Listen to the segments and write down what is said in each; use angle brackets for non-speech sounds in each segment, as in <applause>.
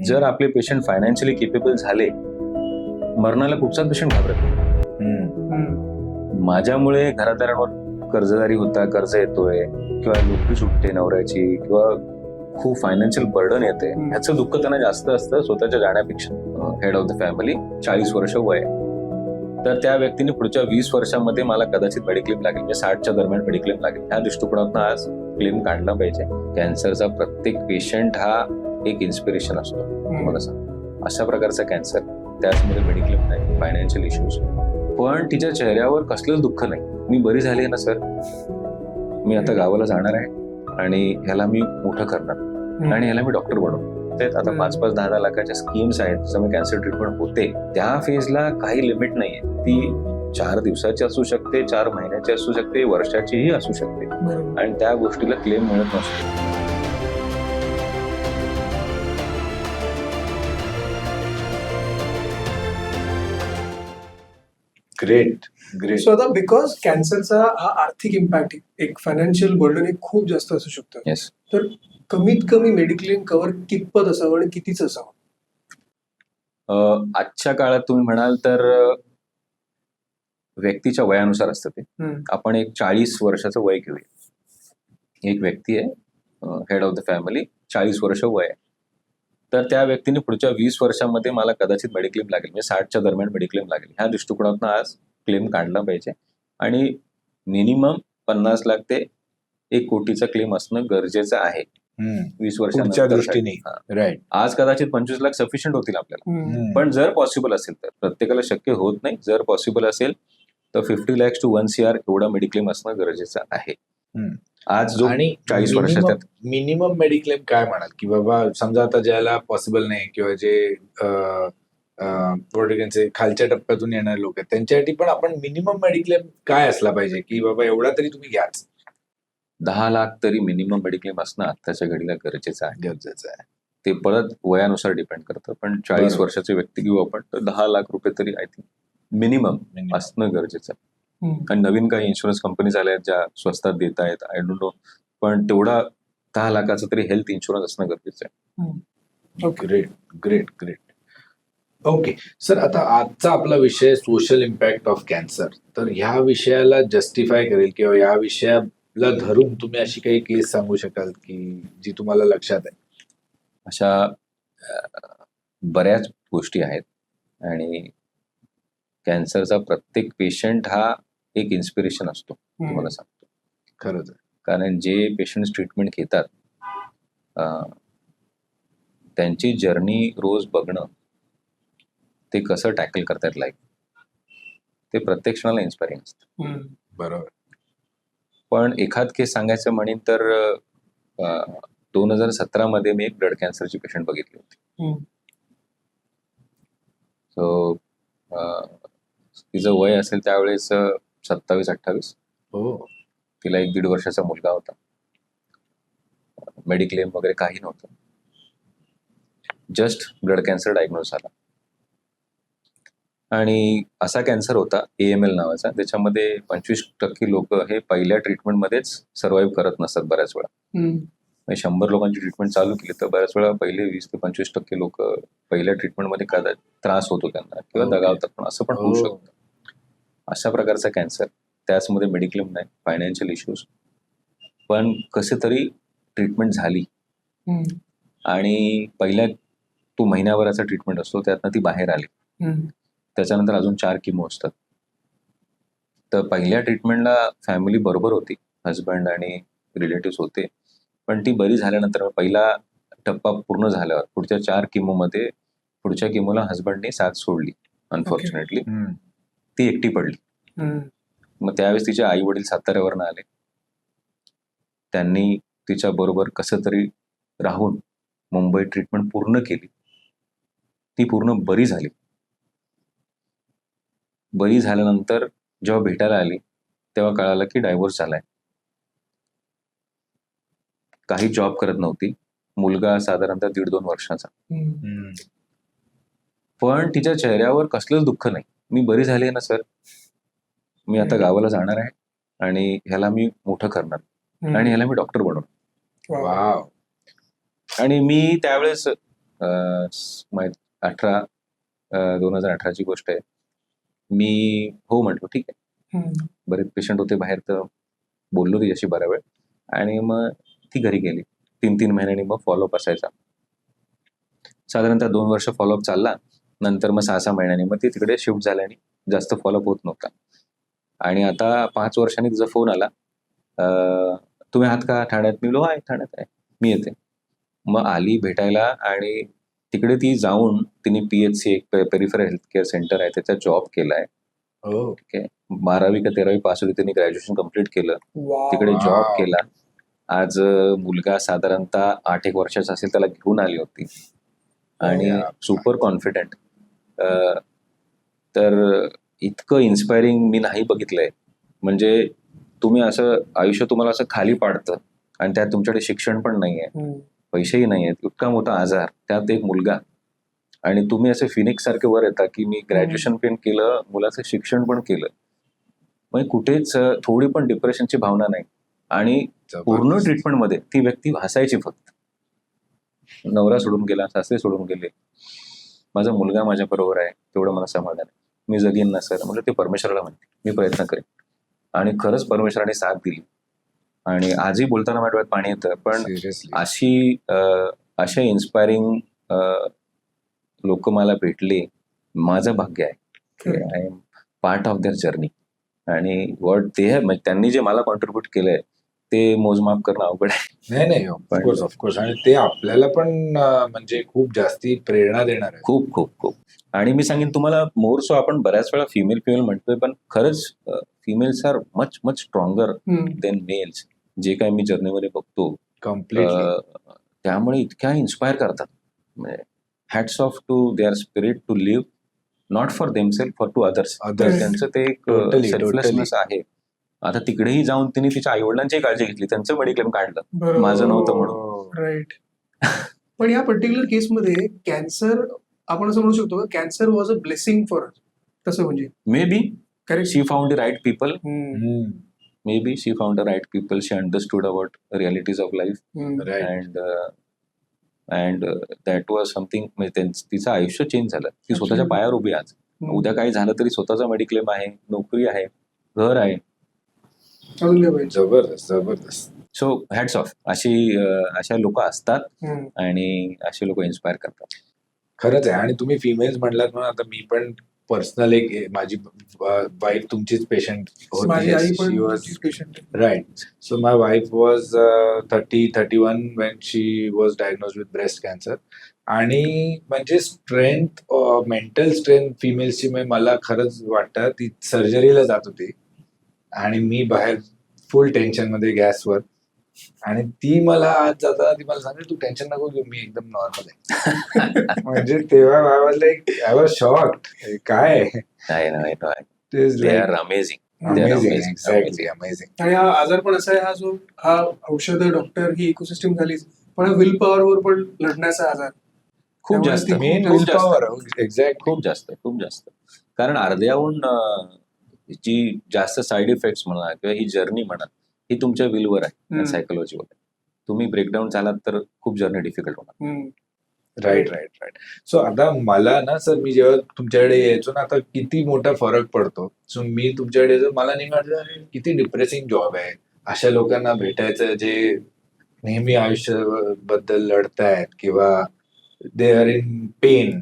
जर आपले patient financially capable झाले मरणाला कुठचाच पेशंट घाबरत. माझ्यामुळे घरादारांवर कर्जदारी होता कर्ज येतोय किंवा नोकरी सुटते नवऱ्याची किंवा खूप फायनान्शियल बर्डन येते. ह्याचं दुःख त्यांना जास्त असतं स्वतःच्या जाण्यापेक्षा हेड ऑफ द फॅमिली चाळीस वर्ष वय. तर त्या व्यक्तीने पुढच्या वीस वर्षामध्ये मला कदाचित मेडिक्लेम लागेल म्हणजे साठच्या दरम्यान मेडिक्लेम लागेल ह्या दृष्टिकोनातून आज क्लेम काढला पाहिजे कॅन्सरचा प्रत्येक पेशंट हा एक इन्स्पिरेशन असतो तुम्हाला सांग अशा प्रकारचा कॅन्सर त्याचमध्ये मेडिक्लेम नाही फायनान्शियल इश्यूज पण तिच्या चेहऱ्यावर कसलंच दुःख नाही. मी बरी झाली आहे ना सर मी आता गावाला जाणार आहे आणि ह्याला मी मोठं करणार. आणि ह्याला मी डॉक्टर बनवणार. ते आता. पाच पाच दहा दहा लाखाच्या स्कीम्स आहेत. त्याच्यामुळे कॅन्सर ट्रीटमेंट होते त्या फेजला काही लिमिट नाहीये. ती चार दिवसाची असू शकते चार महिन्याची असू शकते वर्षाचीही असू शकते. आणि त्या गोष्टीला क्लेम मिळत नसतो. ग्रेट ग्रेट सो आता बिकॉज कॅन्सरचा हा आर्थिक इम्पॅक्ट एक फायनान्शियल बर्डन एक खूप जास्त असू शकतं. येस तर कमीत कमी मेडिक्लेम कव्हर कितपत असावं आणि कितीच असावं? आजच्या काळात तुम्ही म्हणाल तर अ, व्यक्तीच्या वयानुसार असतं ते. हम्म. आपण एक चाळीस वर्षाचं वय घेऊया. एक व्यक्ती आहे हेड ऑफ द फॅमिली चाळीस वर्ष वय आहे. तर त्या व्यक्तीने पुढच्या वीस वर्षामध्ये मला कदाचित मेडिक्लेम लागेल. म्हणजे साठच्या दरम्यान मेडिक्लेम लागेल. ह्या दृष्टिकोनातून आज क्लेम काढला पाहिजे. आणि मिनिमम पन्नास लाख ते एक कोटीचा क्लेम असणं गरजेचं आहे. वीस वर्षानंतर. दृष्टीने. राईट आज कदाचित पंचवीस लाख सफिशियंट होतील आपल्याला. पण जर पॉसिबल असेल तर. प्रत्येकाला शक्य होत नाही. जर पॉसिबल असेल तर fifty lakhs two one C R एवढा मेडिक्लेम असणं गरजेचं आहे. आज जो आणि 40 वर्षाच्या मिनिमम मेडिक्लेम काय म्हणाल की बाबा समजा आता ज्याला पॉसिबल नाही किंवा जे प्रोटेक्टचे खालच्या टप्प्यातून येणारे लोक आहेत त्यांच्यासाठी पण आपण मिनिमम मेडिक्लेम काय असला पाहिजे की बाबा एवढा तरी तुम्ही घ्याच दहा लाख तरी मिनिमम मेडिक्लेम असणं आत्ताच्या घडीला गरजेचं आहे गरजेचं आहे ते परत वयानुसार डिपेंड करतं पण चाळीस. वर्षाचे व्यक्ती घेऊ आपण तर दहा लाख रुपये तरी आय थिंक मिनिमम. असणं गरजेचं आहे. आणि नवीन काही इन्शुरन्स कंपनीज आल्या आहेत ज्या स्वस्तात देत आहेत आय डोंट नो पण तेवढा दहा लाखाचा तरी हेल्थ इन्शुरन्स असणं गरजेचं आहे. Okay great great great okay sir आता आजचा आपला विषय सोशल इम्पॅक्ट ऑफ कॅन्सर तर ह्या विषयाला जस्टिफाय करेल किंवा या विषयाला धरून तुम्ही अशी काही केस सांगू शकाल की जी तुम्हाला लक्षात आहे? अशा बऱ्याच गोष्टी आहेत. आणि कॅन्सरचा प्रत्येक पेशंट हा एक इन्स्पिरेशन असतो. तुम्हाला सांगतो खरंच आहे. कारण जे पेशंट्स ट्रीटमेंट घेतात अ, त्यांची जर्नी रोज बघणं ते कसं टॅकल करतात लाईफ ते प्रत्येक क्षणाला इन्स्पायरिंग असतं. बरोबर पण एखाद केस सांगायचं म्हणेन तर दोन हजार सतरामध्ये मी एक ब्लड कॅन्सरची पेशंट बघितली होती. सो तिचं वय असेल त्यावेळेस सत्तावीस अठ्ठावीस. हो. तिला एक दीड वर्षाचा मुलगा होता. मेडिक्लेम वगैरे काही नव्हतं. जस्ट ब्लड कॅन्सर डायग्नोज झाला. आणि असा कॅन्सर होता ए एम एल नावाचा त्याच्यामध्ये पंचवीस टक्के लोक हे पहिल्या ट्रीटमेंटमध्येच सर्व्हाइव्ह करत नसतात बऱ्याच वेळा. म्हणजे शंभर लोकांची ट्रीटमेंट चालू केली तर बऱ्याच वेळा पहिले वीस ते पंचवीस टक्के लोक पहिल्या ट्रीटमेंटमध्ये कदाचित त्रास होतो त्यांना किंवा Okay. दगावतात पण असं पण होऊ हो. शकतं. अशा प्रकारचा कॅन्सर त्याचमध्ये मेडिक्लेम नाही फायनान्शियल इश्यूज पण कसे तरी ट्रीटमेंट झाली. आणि पहिल्या तो महिन्याभराचा ट्रीटमेंट असतो त्यातनं ती बाहेर आली. त्याच्यानंतर अजून चार किमो असतात. तर पहिल्या ट्रीटमेंटला फॅमिली बरोबर होती. हजबंड आणि रिलेटिव्ह होते. पण ती बरी झाल्यानंतर पहिला टप्पा पूर्ण झाल्यावर पुढच्या चार किमोमध्ये पुढच्या किमोला हजबंडने साथ सोडली अनफॉर्च्युनेटली. ती एकटी पडली. हम्म. मग त्यावेळेस तिचे आई वडील साताऱ्यावरनं आले. त्यांनी तिच्या बरोबर कसं तरी राहून मुंबई ट्रीटमेंट पूर्ण केली. ती पूर्ण बरी झाली. बरी झाल्यानंतर जेव्हा भेटायला आली तेव्हा कळालं की डायव्होर्स झालाय. काही जॉब करत नव्हती. मुलगा साधारणतः दीड दोन वर्षाचा. पण तिच्या चेहऱ्यावर कसलंच दुःख नाही. मी बरी झाली आहे ना सर? मी आता गावाला जाणार आहे आणि ह्याला मी मोठं करणार. आणि ह्याला मी डॉक्टर बनवणार. वाव. आणि मी त्यावेळेस अठरा दोन हजार अठराची गोष्ट आहे. मी हो म्हटलो ठीक आहे. बरेच पेशंट होते बाहेर तर बोललो तिच्याशी बरा वेळ. आणि मग ती घरी गेली. तीन तीन महिन्यांनी मग फॉलोअप असायचा. साधारणतः दोन वर्ष फॉलोअप चालला. नंतर मग सहा सहा महिन्यांनी मग ती तिकडे शिफ्ट झाल्याने जास्त फॉलोअप होत नव्हता. आणि आता पाच वर्षांनी तिचा फोन आला. तुम्ही आहात का? ठाण्यात? मी लो आहे ठाण्यात आहे. मी येते. मग आली भेटायला आणि तिकडे ती जाऊन तिने पी एच सी एक पेरिफरल हेल्थ केअर सेंटर आहे त्याचा जॉब केलाय. हो. बारावी का तेरावी पास होती त्यांनी ग्रॅज्युएशन कंप्लीट केलं. तिकडे. जॉब केला. आज मुलगा साधारणतः आठ एक वर्षाचा असेल त्याला घेऊन आली होती. आणि. सुपर कॉन्फिडेंट तर इतकं इन्स्पायरिंग मी नाही बघितलंय. म्हणजे तुम्ही असं आयुष्य तुम्हाला असं खाली पाडतं आणि त्यात तुमच्याकडे शिक्षण पण नाहीये. पैसेही नाही आहेत इतका मोठा आजार. त्यात एक मुलगा. आणि तुम्ही असे फिनिक्स सारखे वर येता की मी ग्रॅज्युएशन पण केलं मुलाचं शिक्षण पण केलं. म्हणजे कुठेच थोडी पण डिप्रेशनची भावना नाही. आणि पूर्ण. ट्रीटमेंटमध्ये ती व्यक्ती हसायची फक्त. नवरा सोडून गेला सासरे सोडून गेले. माझा मुलगा माझ्या बरोबर आहे तेवढं मला समाधान आहे. मी जगीन ना सर? म्हणजे ते परमेश्वराला म्हणते. मी प्रयत्न करेन. आणि खरंच परमेश्वराने साथ दिली. आणि आजही बोलताना माझ्या डोळ्यात पाणी येतं पण. अशी अशा इन्स्पायरिंग लोक मला भेटले माझं भाग्य आहे. I am part of their journey आणि वॉट ते म्हणजे त्यांनी जे मला कॉन्ट्रीब्युट केलंय ते मोजमाप करणं अवघड आहे. नाही नाही ऑफकोर्स ऑफकोर्स आणि ते आपल्याला पण म्हणजे खूप जास्ती प्रेरणा देणार आहे. खूप खूप खूप. आणि मी सांगेन तुम्हाला मोर सो आपण बऱ्याच वेळा फिमेल फिमेल म्हणतोय पण खरंच females are much much stronger. Then males जे काय मी जर्नीमध्ये बघतो कम्प्लिटली अं, त्यामुळे इतक्या इन्स्पायर करतात. Hats off to their spirit to live not for themselves for to others Others. त्यांचं ते एक सेल्फलेसनेस आहे. आता तिकडेही जाऊन तिने तिच्या आई वडिलांची काळजी घेतली त्यांचं मेडिक्लेम काढलं. माझं नव्हतं. म्हणून. राईट पण या पर्टिक्युलर केसमध्ये कॅन्सर आपण असं म्हणू शकतो cancer was a blessing for तसं म्हणजे? Maybe correct she found the right people maybe she found the right people she understood about realities of life and and that was something म्हणजे तिचं आयुष्य चेंज झालं. ती स्वतःच्या. पायावर उभी आहे आज. उद्या काही झालं तरी स्वतःचा मेडिक्लेम आहे नोकरी आहे घर आहे जबरदस्त जबरदस्त. सो हॅट्स ऑफ अशी अशा लोक असतात. आणि असे लोक इन्स्पायर करतात. खरंच आहे. आणि तुम्ही फिमेल्स म्हणलात म्हणून आता मी पण पर्सनल एक माझी वाईफ तुमचीच पेशंट होती. Right. So my wife was uh, 30, 31 when she was diagnosed with breast cancer. आणि म्हणजे स्ट्रेंथ मेंटल स्ट्रेंथ फिमेल्सची म्हणजे मला खरंच वाटतं ती सर्जरीला जात होती. आणि मी बाहेर फुल टेन्शनमध्ये गॅसवर आणि ती मला आज जाताना ती मला सांगते तू टेन्शन नको घेऊ मी एकदम नॉर्मल आहे. <laughs> म्हणजे तेव्हा I was like I was shocked काय आणि हा आजार पण असा आहे हा जो हा औषध डॉक्टर ही इकोसिस्टम झालीच पण विल पॉवर वर पण लढण्याचा आजार. खूप जास्त ती मेन खूप विल जास्त- पॉवर एक्झॅक्ट खूप जास्त खूप जास्त. कारण अर्ध्याहून जी जास्त साईड इफेक्ट म्हणा किंवा ही जर्नी म्हणा ही तुमच्या विलवर आहे. सायकोलॉजीवर तुम्ही ब्रेकडाऊन झालात तर खूप जर्नी डिफिकल्ट होणार. राईट राईट राईट सो आता मला ना सर मी जेव्हा तुमच्याकडे यायचो ना आता किती मोठा फरक पडतो. सो मी तुमच्याकडे यायचो मला नेहमी वाटलं किती डिप्रेसिंग जॉब आहे. अशा लोकांना भेटायचं जे नेहमी आयुष्याबद्दल लढतायत किंवा दे आर इन पेन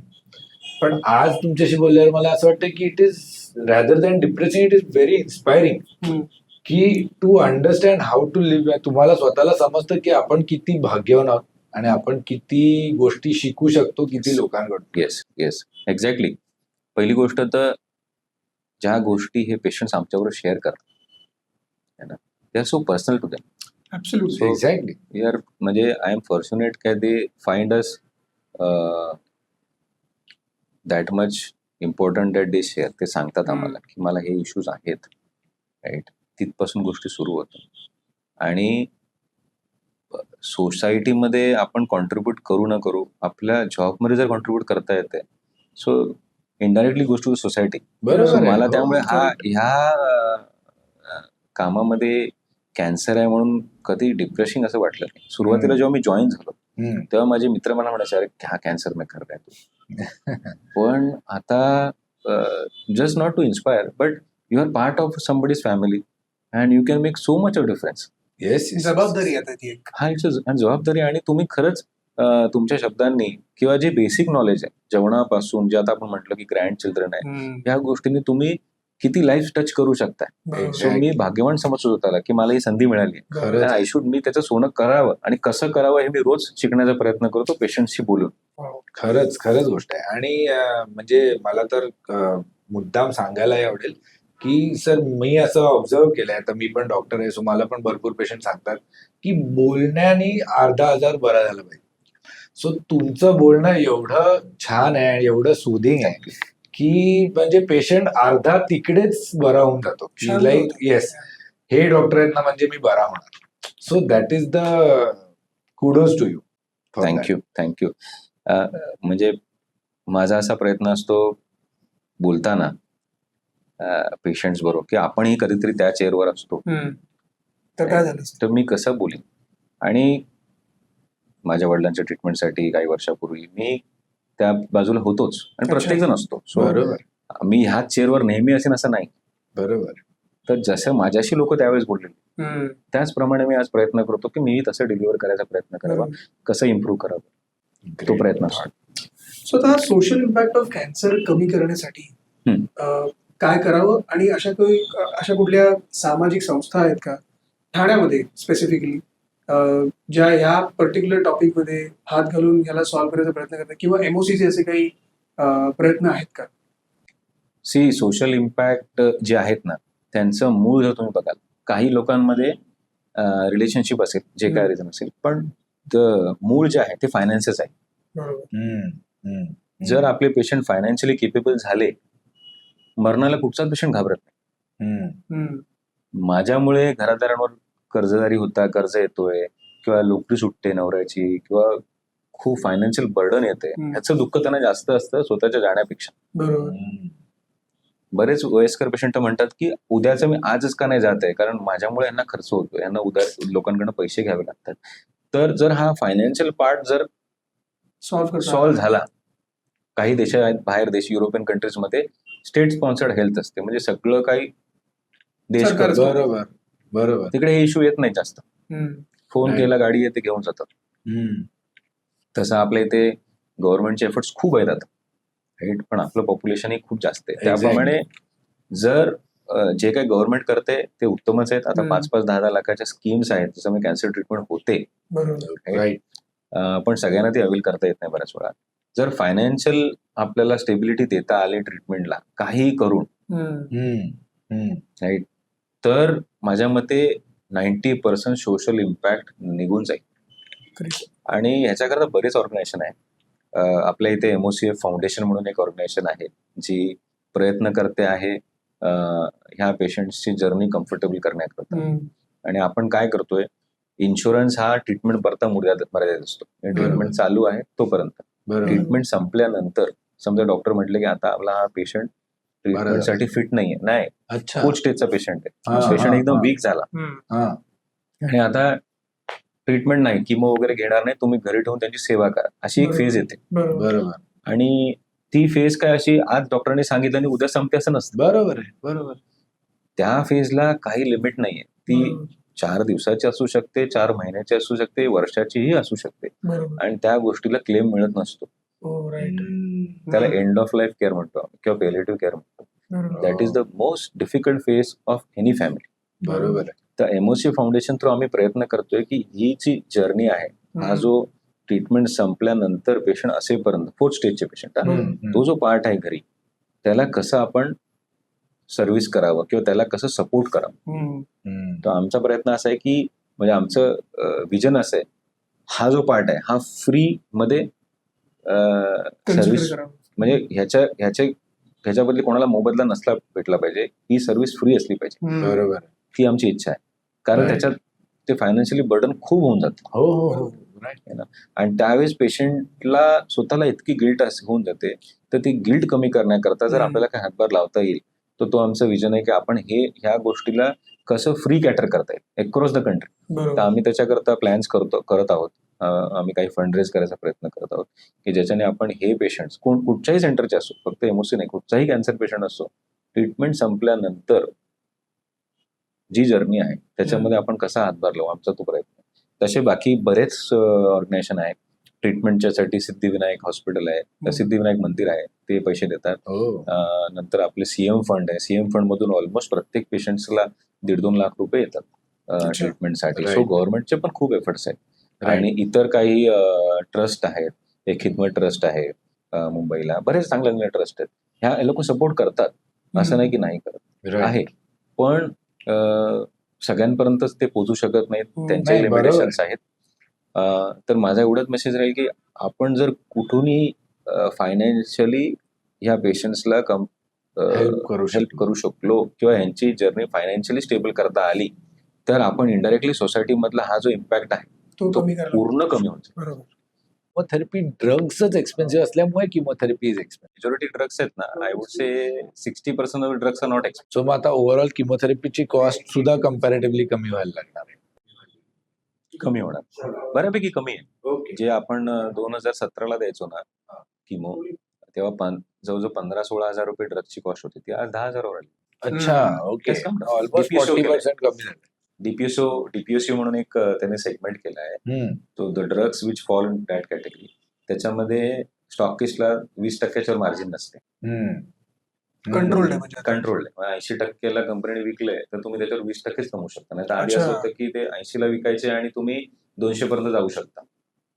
पण आज तुमच्याशी बोलल्यावर मला असं वाटतं की it is rather than depressing it is very inspiring. की to understand how to live तुम्हाला स्वतःला समजतं की आपण किती भाग्यवान आहोत आणि आपण किती गोष्टी शिकू शकतो किती लोकांकडून. येस येस एक्झॅक्टली पहिली गोष्ट तर ज्या गोष्टी हे पेशंट्स आमच्याबरोबर शेअर करतात है are so personal to them exactly we are म्हणजे आय एम फॉर्च्युनेट काय they find us that much important that they share ते सांगतात. आम्हाला की मला हे इश्यूज आहेत राईट तिथपासून गोष्टी सुरू होतात आणि सोसायटीमध्ये आपण कॉन्ट्रीब्यूट करू न करू आपल्या जॉबमध्ये जर कॉन्ट्रीब्यूट करता येते सो इनडायरेक्टली गोष्ट टू सोसायटी बरोबर आहे. मला हो, त्यामुळे हा. ह्या कामामध्ये कॅन्सर आहे म्हणून कधी डिप्रेसिंग असं वाटलं नाही सुरुवातीला. जेव्हा मी जॉईन झालो. तेव्हा माझे मित्र मला म्हणायचे अरे क्या कॅन्सर में कर रहा है तू पण आता just not to inspire but you are part of somebody's family and you can make so much of difference yes जबाबदारी आता ती हा जबाबदारी आणि तुम्ही खरंच तुमच्या शब्दांनी किंवा जे बेसिक नॉलेज आहे जेवणापासून जे आता आपण म्हटलं की ग्रँड चिल्ड्रन आहे ह्या गोष्टींनी तुम्ही किती लाईफ टच करू शकताय. सो मी भाग्यवान समजतो स्वतःला की मला ही संधी मिळाली. आय शुड मी त्याचं सोनं करावं आणि कसं करावं हे मी रोज शिकण्याचा प्रयत्न करतो पेशंटशी बोलून. Wow. खरंच खरंच गोष्ट आहे. आणि म्हणजे मला तर मुद्दाम सांगायलाही आवडेल की सर मी असं ऑब्झर्व केलंय. आता मी पण डॉक्टर आहे सो मला पण भरपूर पेशंट सांगतात की बोलण्याने अर्धा हजार बरा झाला पाहिजे. सो तुमचं बोलणं एवढं छान आहे एवढं सुदिंग आहे. की म्हणजे पेशंट अर्धा तिकडेच बरा होऊन जातो. लाईक. येस हे डॉक्टर आहेत ना म्हणजे मी बरा होणार. So that is the kudos to you thank you thank you म्हणजे माझा असा प्रयत्न असतो बोलताना पेशंट्स बरोबर की आपणही कधीतरी त्या चेअरवर असतो. हम्म. तर काय झालं? तर मी कसं बोलीन? आणि माझ्या वडिलांच्या ट्रीटमेंटसाठी काही वर्षापूर्वी मी त्या बाजूला होतोच आणि. प्रत्येक जण असतो. बरोबर. मी ह्याच चेअरवर नेहमी असेन असं नाही. बरोबर. तर जसं माझ्याशी लोक त्यावेळेस बोलले हम्म, त्याचप्रमाणे मी आज प्रयत्न करतो की मीही तसं डिलिव्हर करायचा प्रयत्न करावा. कसं इम्प्रूव्ह करावं? तो प्रयत्न असतो. सो आता सोशल इम्पॅक्ट ऑफ कॅन्सर कमी करण्यासाठी काय करावं? आणि अशा काही अशा कुठल्या सामाजिक संस्था आहेत का? ठाण्यामध्ये स्पेसिफिकली ज्या ह्या पर्टिक्युलर टॉपिकमध्ये हात घालून ह्याला सॉल्व्ह करायचा प्रयत्न करतात किंवा एमओसीचे असे काही प्रयत्न आहेत का? सी सोशल इम्पॅक्ट जे आहेत ना त्यांचं मूळ जर तुम्ही बघाल काही लोकांमध्ये रिलेशनशिप असेल जे काय. रिझन असेल पण मूळ जे आहे ते फायनान्सेस आहे. जर आपले पेशंट फायनान्शियली केपेबल झाले मरणाला कुठचाच पेशंट घाबरत नाही. माझ्यामुळे घरादारांवर कर्जदारी होता कर्ज येतोय किंवा नोकरी सुटते नवऱ्याची किंवा खूप फायनान्शियल बर्डन येते. ह्याचं दुःख त्यांना जास्त असतं स्वतःच्या जाण्यापेक्षा. बरेच वयस्कर पेशंट म्हणतात की उद्याचं मी आजच का नाही जात आहे? कारण माझ्यामुळे यांना खर्च होतो यांना उद्या लोकांकडनं पैसे घ्यावे लागतात. तर जर हा फायनान्शियल पार्ट जर सॉल्व्ह सॉल्व्ह झाला काही देश आहेत बाहेर देश युरोपियन कंट्रीजमध्ये स्टेट स्पॉन्सर्ड हेल्थ असते. म्हणजे सगळं काही देश सरकार- करतो. बरोबर. तिकडे हे इश्यू येत नाही जास्त. फोन. केला गाडी येते घेऊन जातात. हम्म, तसं आपल्या इथे गव्हर्नमेंटचे एफर्ट्स खूप आहेत आता. राईट पण आपलं पॉप्युलेशनही खूप जास्त आहे. त्याप्रमाणे जर जे काही गव्हर्नमेंट करते ते उत्तमच आहेत. आता. पाच पाच दहा दहा लाखाच्या स्कीम्स आहेत. त्याच्यामुळे कॅन्सर ट्रीटमेंट होते. बरोबर. राईट अं, पण सगळ्यांना ती अवेल करता येत नाही बऱ्याच वेळा. जर फायनान्शियल आपल्याला स्टेबिलिटी देता आली ट्रीटमेंटला काही करून. राईट तर माझ्या मते नाईन्टी पर्सेंट सोशल इम्पॅक्ट निघून जाईल. आणि ह्याच्याकरता बरेच ऑर्गनायझेशन आहे आपल्या इथे एमओसीएफ फाउंडेशन म्हणून एक ऑर्गनायझेशन आहे जी प्रयत्न करते आहे ह्या पेशंट्सची जर्नी कम्फर्टेबल करण्याकरता. आणि आपण काय करतोय इन्शुरन्स हा ट्रीटमेंट परता मर्यादित मर्यादित असतो. ट्रीटमेंट. चालू आहे तोपर्यंत. ट्रीटमेंट संपल्यानंतर समजा डॉक्टर म्हटले की आता आपला हा पेशंट ट्रीटमेंटसाठी फिट नाहीये. नाही. अच्छा. खूप स्टेजचा पेशंट हा, आहे पेशंट एकदम. वीक झाला. हा. आणि आता ट्रीटमेंट नाही. किमो वगैरे घेणार नाही. तुम्ही घरी ठेवून त्यांची सेवा करा. अशी एक. फेज येते. बरोबर. आणि ती फेज काय अशी आज डॉक्टरांनी सांगितलं आणि उद्या संपते असं नसतं. बरोबर आहे. बरोबर. त्या फेजला काही लिमिट नाहीये. ती चार दिवसाची असू शकते चार महिन्याची असू शकते वर्षाचीही असू शकते. आणि त्या गोष्टीला क्लेम मिळत नसतो. हो राईट त्याला एंड ऑफ लाईफ केअर म्हणतो किंवा पेलेटिव्ह केअर म्हणतो. That is the most difficult phase of any family बरोबर आहे. तर एमओसी फाउंडेशन थ्रू आम्ही प्रयत्न करतोय की ही जी जर्नी आहे हा जो ट्रीटमेंट संपल्यानंतर पेशंट असेपर्यंत फोर्थ स्टेजचे पेशंट. तो जो पार्ट आहे घरी त्याला कसं आपण सर्व्हिस करावं किंवा त्याला कसं सपोर्ट करावं. तर आमचा प्रयत्न असा आहे की म्हणजे आमचं विजन असं आहे हा जो पार्ट आहे हा फ्री मध्ये सर्व्हिस. म्हणजे ह्याच्या ह्याच्या ह्याच्याबद्दल कोणाला मोबदला नसला भेटला पाहिजे. ही सर्व्हिस फ्री असली पाहिजे. बरोबर. ती आमची इच्छा आहे. कारण. त्याच्यात ते फायनान्शियली बर्डन खूप होऊन जातं. हो हो हो. आणि त्यावेळेस पेशंटला स्वतःला इतकी गिल्ट होऊन जाते. तर ती गिल्ट कमी करण्याकरता जर. आपल्याला काही हातभार लावता येईल तर तो आमचं विजन आहे की आपण हे ह्या गोष्टीला कसं फ्री कॅटर करता येईल. अक्रॉस द कंट्री तर आम्ही त्याच्याकरता प्लॅन्स करतो करत आहोत. आम्ही काही फंड रेज करायचा प्रयत्न करत आहोत की ज्याच्याने आपण हे पेशंट्स कोण कुठच्याही सेंटरचे असो फक्त एमओसी नाही कुठचाही कॅन्सर पेशंट असो ट्रीटमेंट संपल्यानंतर जी जर्नी आहे त्याच्यामध्ये आपण कसा हातभार लावू आमचा तो प्रयत्न आहे. तसे बाकी बरेच ऑर्गनायझेशन आहेत ट्रीटमेंटच्यासाठी सिद्धिविनायक हॉस्पिटल आहे हम्म. सिद्धिविनायक मंदिर आहे ते पैसे देतात हो नंतर आपले सीएम फंड आहे सीएम फंड मधून ऑलमोस्ट प्रत्येक पेशंट्सला दीड दोन लाख रुपये येतात. ट्रीटमेंटसाठी. सो गव्हर्नमेंटचे पण खूप एफर्ट्स आहेत. आणि इतर काही ट्रस्ट आहेत एक हितमत ट्रस्ट आहे मुंबईला. बरेच चांगले चांगले ट्रस्ट आहेत. ह्या लोक सपोर्ट करतात. असं नाही की नाही करत. आहे. पण सगळ्यांपर्यंतच ते पोहोचू शकत नाहीत. त्यांचे. लिमिटेशन्स आहेत. तर माझा एवढाच मेसेज राहील की आपण जर कुठूनही फायनान्शियली ह्या पेशंट्सला कम हेल्प करू शकलो. किंवा यांची जर्नी फायनान्शियली स्टेबल करता आली तर आपण इंडायरेक्टली सोसायटी मधला हा जो इम्पॅक्ट आहे तो कमी करायला पूर्ण कमी होतो बरोबर. किमोथेरपी ड्रग्सच एक्सपेन्सिव्ह असल्यामुळे chemotherapy is expensive majority drugs आहेत ना. I would say sixty percent of drugs are not so मग आता ओव्हरऑल किमोथेरपीची कॉस्ट सुद्धा कम्पॅरेटिव्हली कमी व्हायला लागणार आहे. कमी होणार. बऱ्यापैकी कमी आहे. ओके. जे आपण दोन हजार सतराला द्यायचो ना किमो तेव्हा जवळजवळ पंधरा सोळा हजार रुपये ड्रगची कॉस्ट होती. ती आज दहा हजारावर आली. अच्छा ओके. ऑलमोस्ट कमी झालं. डीपीएसओ डीपीएससी म्हणून एक त्याने सेगमेंट केला आहे. तो the drugs which fall in that category त्याच्यामध्ये स्टॉकिस्टला वीस टक्क्याच्यावर मार्जिन नसते हम्म. कंट्रोल्ड आहे म्हणजे. कंट्रोल आहे ऐंशी टक्क्याला कंपनीने विकलंय तर तुम्ही त्याच्यावर वीस टक्केच कमवू शकता नाही तर आधी. असं होतं की ते ऐंशीला विकायचे आणि तुम्ही दोनशे पर्यंत जाऊ शकता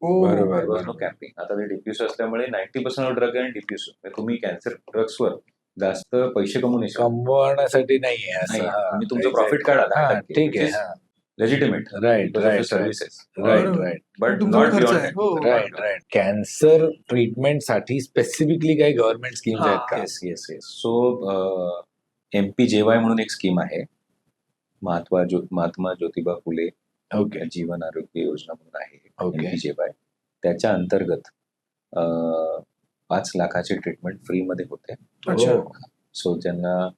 ओ, बरोबर. नो बरोबर. कॅपिंग आता ते डीपीएस असल्यामुळे नाईन्टी पर्सेंट ड्रग आहे डीपीएस तुम्ही कॅन्सर ड्रग्सवर जास्त पैसे कमवू नाही शकत कमवण्यासाठी नाहीये नाही, असं तुम्ही तुमचं प्रॉफिट काढा हा, ठीक आहे legitimate right right services right. Right but तुमचा नॉट खर्च बियॉन्ड आहे. हो. राईट राईट कॅन्सर ट्रीटमेंटसाठी स्पेसिफिकली काही गव्हर्नमेंट स्कीम्स आहेत का? Yes yes yes so M P J Y म्हणून एक स्कीम आहे. महात्मा ज्यो महात्मा ज्योतिबा फुले ओके जीवन आरोग्य योजना म्हणून आहे. एम पी जे वाय त्याच्या अंतर्गत अं, पाच लाखाची ट्रीटमेंट फ्री मध्ये होते. अच्छा. हो. सो ज्यांना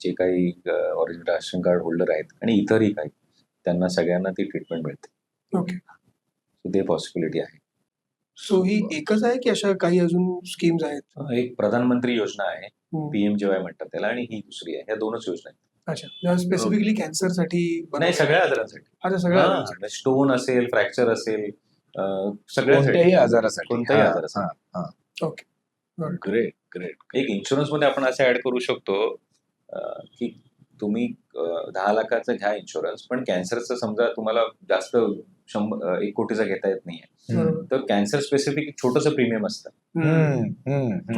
जे काही ओरिजिनल राशन कार्ड होल्डर आहेत आणि इतरही काही त्यांना सगळ्यांना ती ट्रीटमेंट मिळते. ओके सो ते पॉसिबिलिटी आहे. सो ही एकच आहे की अशा काही अजून स्कीम्स आहेत? एक प्रधानमंत्री योजना आहे. पीएम जे वाय म्हणतात त्याला आणि ही दुसरी आहे. ह्या दोनच योजना आहेत. अच्छा. स्पेसिफिकली कॅन्सरसाठी नाही सगळ्या आजारांसाठी. अच्छा सगळ्या स्टोन असेल फ्रॅक्चर असेल कोणत्याही आजारासाठी. कोणत्याही आजारासाठी. ओके. ग्रेट ग्रेट एक इन्शुरन्समध्ये आपण असं ऍड करू शकतो की तुम्ही दहा लाखाचा घ्या इन्शुरन्स पण कॅन्सरचं समजा तुम्हाला जास्त शंभर एक कोटीचा घेता येत नाहीये. तर कॅन्सर स्पेसिफिक एक छोटंसं प्रीमियम असतं.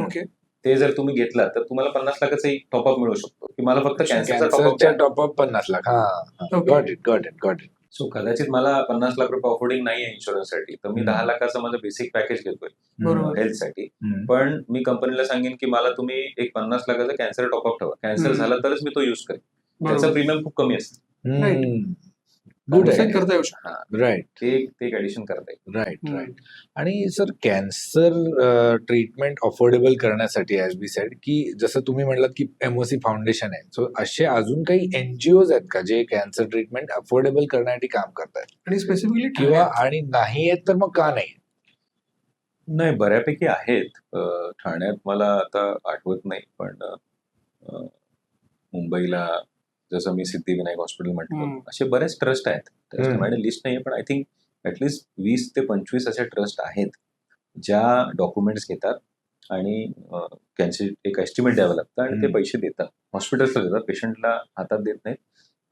ओके ते जर तुम्ही घेतला तर तुम्हाला पन्नास लाखाचा एक टॉपअप मिळू शकतो. की मला फक्त कॅन्सरचा टॉपअप पन्नास लाख. हा. Got it got it got it so कदाचित मला पन्नास लाख रुपये अफोर्डिंग नाही आहे इन्शुरन्ससाठी तर मी. दहा लाखाचं माझं बेसिक पॅकेज घेतोय बरोबर. हेल्थसाठी पण मी कंपनीला सांगेन की मला तुम्ही एक पन्नास लाखाचा कॅन्सर टॉपअप ठेवा कॅन्सर. झाला तरच मी तो युज करेन त्याचं. प्रीमियम खूप कमी असतं Right. गुड Offset आहे करता येऊ शकतो. हा राईट ते ते एक ऍडिशन करता येईल. राईट. राईट आणि सर कॅन्सर ट्रीटमेंट अफोर्डेबल करण्यासाठी ॲज बी साईड की जसं तुम्ही म्हणलात की एमओसी फाउंडेशन आहे. सो असे अजून काही एनजीओज आहेत का जे कॅन्सर ट्रीटमेंट अफोर्डेबल करण्यासाठी काम करतात आणि स्पेसिफिकली किंवा आणि नाही आहेत तर मग का नाही? नाही बऱ्यापैकी आहेत. ठाण्यात मला आता आठवत नाही पण मुंबईला जसं मी सिद्धिविनायक हॉस्पिटल म्हटलं. असे बरेच ट्रस्ट आहेत. ट्रस्ट लिस्ट नाही पण आय थिंक ऍटलिस्ट वीस ते पंचवीस असे ट्रस्ट आहेत ज्या डॉक्युमेंट्स घेतात आणि त्यांचे एक एस्टिमेट द्यावं लागतं आणि ते. पैसे देतात. हॉस्पिटल्सला देतात पेशंटला हातात देत नाहीत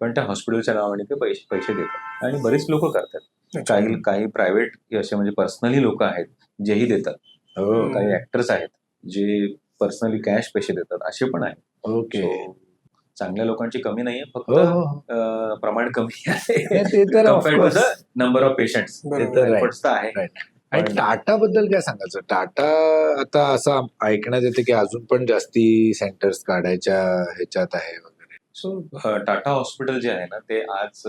पण त्या हॉस्पिटलच्या नावाने ते पैसे पैसे देतात. आणि बरेच लोक करतात. काही काही प्रायव्हेट असे म्हणजे पर्सनली लोक आहेत जेही देतात. हो. काही ऍक्टर्स आहेत जे पर्सनली कॅश पैसे देतात असे पण आहेत. ओके चांगल्या लोकांची कमी नाहीये फक्त हो हो हो. प्रमाण कमी आहे. Number of patients. तर तर आहे. आणि टाटा बद्दल काय सांगायचं? टाटा आता असं ऐकण्यात येते की अजून पण जास्ती सेंटर्स काढायच्या ह्याच्यात आहे वगैरे. सो टाटा हॉस्पिटल जे आहे ना ते आज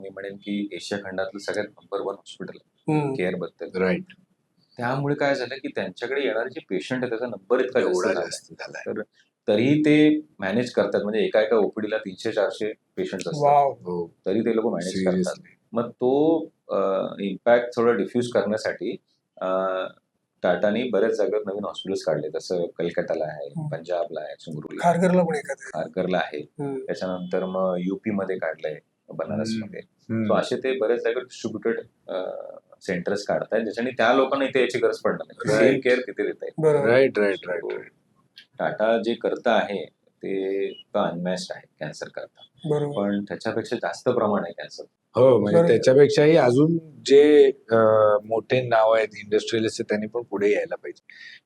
मी म्हणेन की एशिया खंडातलं सगळ्यात नंबर वन हॉस्पिटल. केअरबद्दल. राईट त्यामुळे काय झालं की त्यांच्याकडे येणारे जे पेशंट आहे त्याचा नंबर इतका एवढा. जास्त झालाय. तरी ते मॅनेज करतात. म्हणजे एका एका ओपीडीला तीनशे चारशे पेशंट असतात हो. तरी ते लोक मॅनेज करतात. मग तो इम्पॅक्ट थोडं डिफ्यूज करण्यासाठी टाटाने बऱ्याच जागेवर नवीन हॉस्पिटल्स काढले. जसं कलकत्ताला आहे. पंजाबला आहे चंगरूरला खारघरला पण एखादं खारघरला आहे. त्याच्यानंतर मग युपी मध्ये काढलंय बनारसमध्ये असे ते बरेच जागेवर डिस्ट्रीब्युटेड सेंटर्स काढतायत. ज्याच्याने त्या लोकांना इथे याची गरज पडणार नाही. सेम केअर तिथे देत right right right So, Tata जे करत आहे ते अनमॅच्ड आहे कॅन्सर करता. पण त्याच्यापेक्षा जास्त प्रमाण आहे कॅन्सर हो म्हणजे. त्याच्यापेक्षाही अजून जे मोठे नाव आहेत इंडस्ट्रियलिस्ट त्यांनी पण पुढे यायला पाहिजे.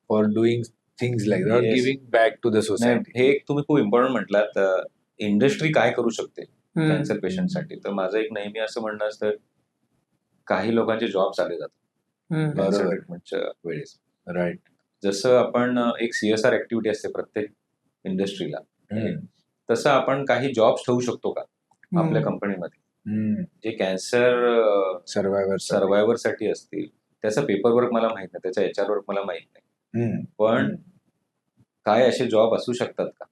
For doing things like not. Giving back to the society हे एक तुम्ही खूप इम्पॉर्टंट म्हटलात. इंडस्ट्री काय करू शकते. कॅन्सर पेशंटसाठी तर माझं एक नेहमी असं म्हणणं असतं काही लोकांचे जॉब चालले जातात. ट्रीटमेंटच्या वेळेस. राईट जसं आपण एक सीएसआर ऍक्टिव्हिटी असते प्रत्येक इंडस्ट्रीला तसं आपण काही जॉब्स ठेवू शकतो का आपल्या कंपनीमध्ये जे कॅन्सर सर्वायवर सर्वायव्हरसाठी. असतील. त्याचा पेपर वर्क मला माहीत नाही त्याचा एचआर वर्क मला माहीत नाही. पण काय असे जॉब असू शकतात का?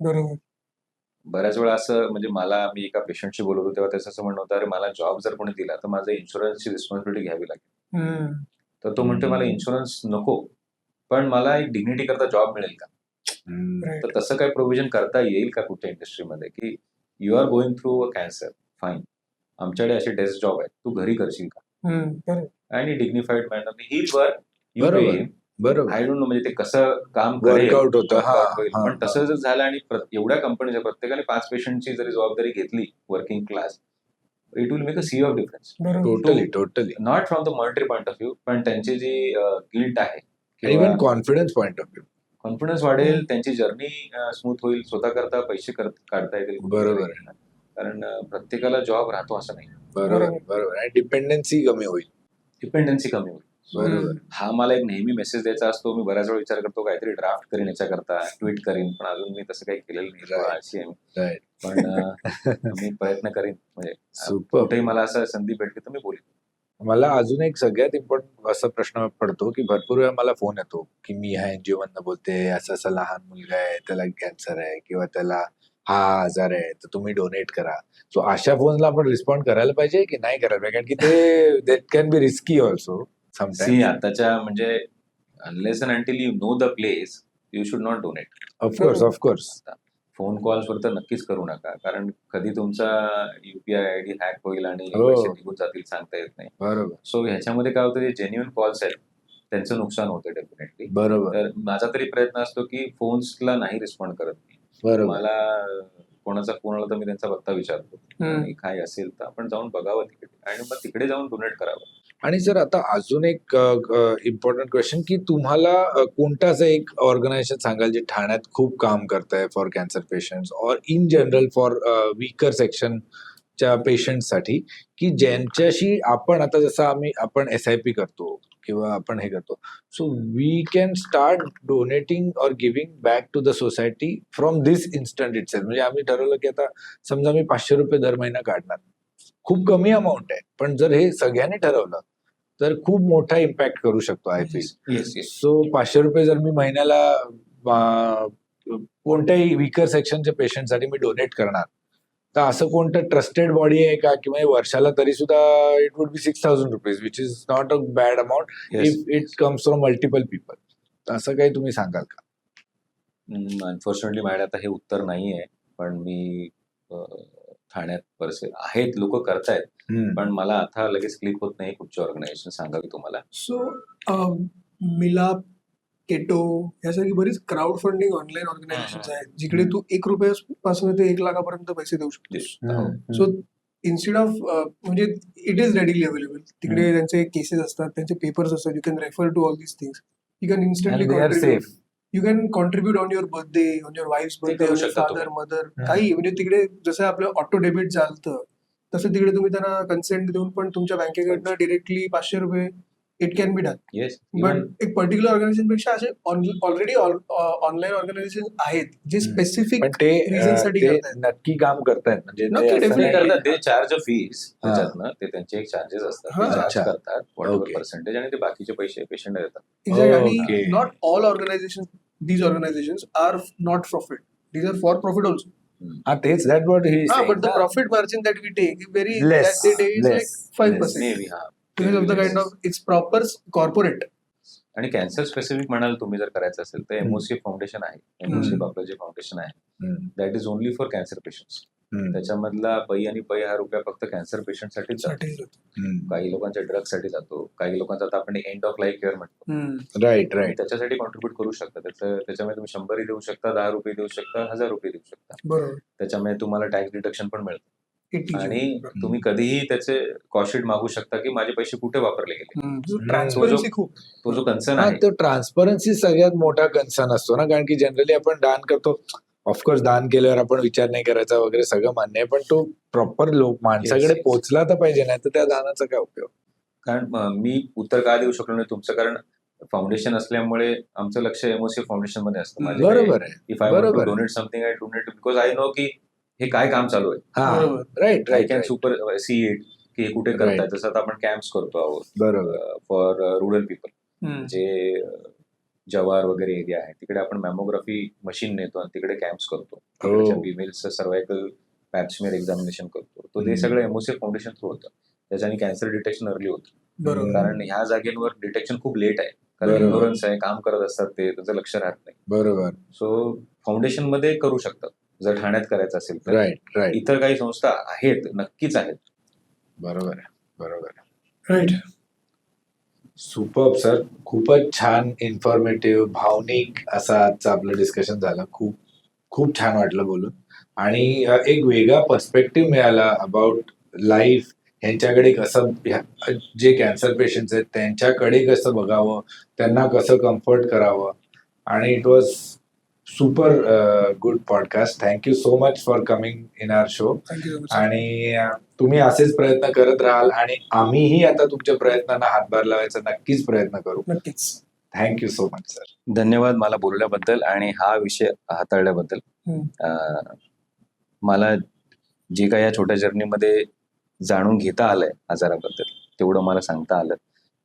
बरोबर. बऱ्याच वेळा असं म्हणजे मला मी एका पेशंटशी बोलत होतो तेव्हा त्याचं असं म्हणणं होतं अरे मला जॉब जर कोणी दिला तर माझं इन्शुरन्सची रिस्पॉन्सिबिलिटी घ्यावी लागेल. तर तो म्हणतो मला इन्शुरन्स नको. पण मला एक डिग्निटी करता जॉब मिळेल का. तर तसं काही प्रोव्हिजन करता येईल का कुठल्या इंडस्ट्रीमध्ये की you are going through a cancer fine आमच्याकडे असे डेस्क जॉब आहेत. तू घरी करशील का? आणि डिग्निफाईड मॅनर ही वर्क यू बरोबर. बरोबर. आय डोंट नो म्हणजे ते कसं काम करेल. पण तसं जर झालं आणि एवढ्या कंपनीच्या प्रत्येकाने पाच पेशंटची जरी जबाबदारी घेतली working class it will make a sea of difference totally totally not from the monetary point of view पण त्यांची जी गिल्ट आहे even confidence point of view confidence वाढेल त्यांची जर्नी स्मूथ होईल. स्वतः करता पैसे काढता येतील. बरोबर. कारण अं, प्रत्येकाला जॉब राहतो असं नाही. बरोबर बरोबर. आणि डिपेंडन्सी कमी होईल. डिपेंडन्सी कमी होईल. बरोबर हा मला एक नेहमी मेसेज द्यायचा असतो. मी बऱ्याच वेळा विचार करतो काहीतरी ड्राफ्ट करीन याच्याकरता ट्विट करीन पण अजून मी तसं काही केलेलं नाही. आळशी आहे पण मी प्रयत्न करीन. म्हणजे कुठेही मला असं संधी भेटली तर मी बोलेन. मला अजून एक सगळ्यात इम्पॉर्टंट असा प्रश्न पडतो की भरपूर वेळा मला फोन येतो की मी ह्या एनजीओ मधनं बोलते असं असं लहान मुलगा आहे त्याला कॅन्सर आहे किंवा त्याला हा आजार आहे तर तुम्ही डोनेट करा. सो अशा फोनला आपण रिस्पॉन्ड करायला पाहिजे की नाही करायला पाहिजे? कारण की ते that can be risky also see sometime आताच्या म्हणजे unless and until you know the place you should not donate of course of course phone कॉल्सवर तर नक्कीच करू नका. कारण कधी तुमचा युपीआय आय डी हॅक होईल आणि हो. पैसे निघून जातील सांगता येत नाही. बरोबर. सो ह्याच्यामध्ये काय होतं जे जेन्युन कॉल्स आहेत त्यांचं नुकसान होतं डेफिनेटली बरोबर. तर माझा तरी प्रयत्न असतो की फोन्सला नाही रिस्पॉन्ड करत मी. बरोबर. मला कोणाचा फोन आला तर मी त्यांचा पत्ता विचारतो. आणि काय असेल तर आपण जाऊन बघावं तिकडे. आणि मग तिकडे जाऊन डोनेट करावं. आणि सर आता अजून एक इम्पॉर्टंट क्वेश्चन की तुम्हाला कोणताच एक ऑर्गनायझेशन सांगाल जे ठाण्यात खूप काम करत आहे फॉर कॅन्सर पेशंट और इन जनरल फॉर वीकर सेक्शनच्या पेशंटसाठी की ज्यांच्याशी आपण आता जसं आम्ही आपण एस आय पी करतो किंवा आपण हे करतो. So we can start donating और giving back to the society from this instant it म्हणजे आम्ही ठरवलं की आता समजा मी पाचशे रुपये दर महिना काढणार. खूप कमी अमाऊंट आहे. पण जर हे सगळ्यांनी ठरवलं तर खूप मोठा इम्पॅक्ट करू शकतो आय येस सो पाचशे रुपये जर मी महिन्याला कोणत्याही विकर सेक्शनच्या पेशंटसाठी मी डोनेट करणार तर असं कोणतं ट्रस्टेड बॉडी आहे का? किंवा वर्षाला तरी सुद्धा it would be six thousand rupees which is not a bad amount if it comes from multiple people तर असं काही तुम्ही सांगाल का? अनफॉर्च्युनेटली माझ्याकडे आता हे उत्तर नाही आहे पण मी ठाण्यात परसे आहेत लोक करतायत. पण मला आता लगेच क्लिक होत नाही कुठची ऑर्गनायझेशन सांगावी तुम्हाला. सो मिलाप केटो यासारखी बरीच क्राऊड फंडिंग ऑनलाईन ऑर्गनायझेशन आहेत जिकडे तू एक रुपयापासून ते एक लाखापर्यंत पैसे देऊ शकतोस. सो इन्स्टेड ऑफ म्हणजे इट इज रेडीली अवेलेबल तिकडे त्यांचे केसेस असतात त्यांचे पेपर्स असतात you can refer to all this things you can instantly you can contribute on your birthday on your wife birthday father. Mother. काही. म्हणजे तिकडे जसं आपलं ऑटो डेबिट चालतं तसं तिकडे तुम्ही त्यांना कन्सेंट देऊन पण तुमच्या बँकेकडनं डिरेक्टली पाचशे रुपये it can be done yes but एक पर्टिक्युलर ऑर्गनायझेशनपेक्षा असे ऑलरेडी ऑनलाईन ऑर्गनायझेशन आहेत जे. स्पेसिफिकसाठी. नक्की काम करतायत म्हणजे ते चार्ज फीस हा. त्याच्यातनं ते त्यांचे एक चार्जेस असतात हा. ते चार्ज अच्छा. करतात. पर्सेंटेज आणि ते बाकीचे पैसे पेशंट देतात. Not all organisation these organisation are not profit these are for profit also हा तेच that what he but the profit margin that we take very less, five. Percent हा. Kind of it's proper corporate आणि cancer specific म्हणाल तुम्ही जर करायचं असेल तर एमओसी फाउंडेशन आहे. एमओसी. बापलाजी फाउंडेशन आहे. That is only for cancer patients त्याच्यामधला पै आणि पै हा रुपया फक्त कॅन्सर पेशंटसाठीच जातो. काही लोकांच्या ड्रगसाठी जातो. काही लोकांचा आता आपण एंड ऑफ लाईफ केअर म्हणतो. राईट राईट त्याच्यासाठी कॉन्ट्रीब्युट करू शकता. त्याचं त्याच्यामध्ये तुम्ही शंभरही देऊ शकता दहा रुपये देऊ शकता हजार रुपये देऊ शकता. बरोबर. त्याच्यामध्ये तुम्हाला टॅक्स डिडक्शन पण मिळतं. 80 आणि तुम्ही कधीही त्याचे कॉस्टशीट मागू शकता की माझे पैसे कुठे वापरले गेले. ट्रान्सपरन्सी खूप. तो जो कन्सर्न हा आहे. तो ट्रान्सपरन्सी सगळ्यात मोठा कन्सर्न असतो ना. कारण की जनरली आपण दान करतो. ऑफकोर्स दान केल्यावर आपण विचार नाही करायचा वगैरे सगळं मान्य आहे पण तो प्रॉपर लोक माणसाकडे. पोहोचला तर पाहिजे नाही तर त्या दानाचा काय उपयोग? कारण मी उत्तर का देऊ शकलो नाही तुमचं? कारण फाउंडेशन असल्यामुळे आमचं लक्ष एमओसी फाउंडेशनमध्ये असतं. माझे बरोबर आहे. If I. Donate something I donate because I know की हे काय काम चालू आहे. हा. बरोबर. Right I right can super see it की हे कुठे. करताय जसं आता आपण कॅम्प्स करतो आहोत बरोबर. For rural people. जे जवार वगैरे एरिया आहे तिकडे आपण मॅमोग्राफी मशीन नेतो आणि तिकडे कॅम्प्स करतो. फिमेल्सचं सर्वायकल पॅप्समियर एक्झामिनेशन करतो. तो ते. सगळं एमओसी फाउंडेशन थ्रू होतं. त्याच्याने कॅन्सर डिटेक्शन अर्ली होतं. बरोबर. कारण ह्या जागेंवर डिटेक्शन खूप लेट आहे. कारण. इग्नोरन्स आहे काम करत असतात ते त्याचं लक्ष राहत नाही. बरोबर. सो फाउंडेशनमध्ये करू शकतात. जर ठाण्यात करायचं असेल तर. राईट राईट इतर काही संस्था आहेत नक्कीच आहेत. बरोबर आहे बरोबर आहे. Right super sir. खूपच छान इन्फॉर्मेटिव्ह भावनिक असं आजचं आपलं डिस्कशन झालं. खूप खूप छान वाटलं बोलून. आणि एक वेगळा पर्स्पेक्टिव्ह मिळाला अबाउट लाईफ ह्यांच्याकडे कसं जे कॅन्सर पेशंट्स आहेत त्यांच्याकडे कसं बघावं त्यांना कसं कम्फर्ट करावं. आणि it was super good podcast thank you so much for coming in our show thank you so much आणि अ, तुम्ही असेच प्रयत्न करत राहाल आणि आम्हीही आता तुमच्या प्रयत्नांना हातभार लावायचा नक्कीच प्रयत्न करू. नक्कीच. थँक्यू सो मच सर धन्यवाद मला बोलल्याबद्दल आणि हा विषय हाताळल्याबद्दल. मला जे काही या छोट्या जर्नीमध्ये जाणून घेता आलंय आजाराबद्दल तेवढं मला सांगता आलं.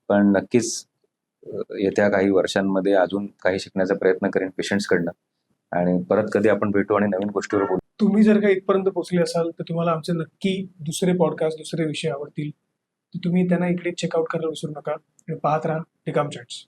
पण नक्कीच येत्या काही वर्षांमध्ये अजून काही शिकण्याचा प्रयत्न करेन पेशंट्सकडनं. आणि परत कधी आपण भेटू आणि नवीन गोष्टीवर बोलू. तुम्ही जर का इथपर्यंत पोहोचले असाल तर तुम्हाला आमचे नक्की दुसरे पॉडकास्ट दुसरे विषय आवडतील. तर तुम्ही त्यांना इकडे चेकआउट करायला विसरू नका. आणि पाहत राहा टिकाम चॅट्स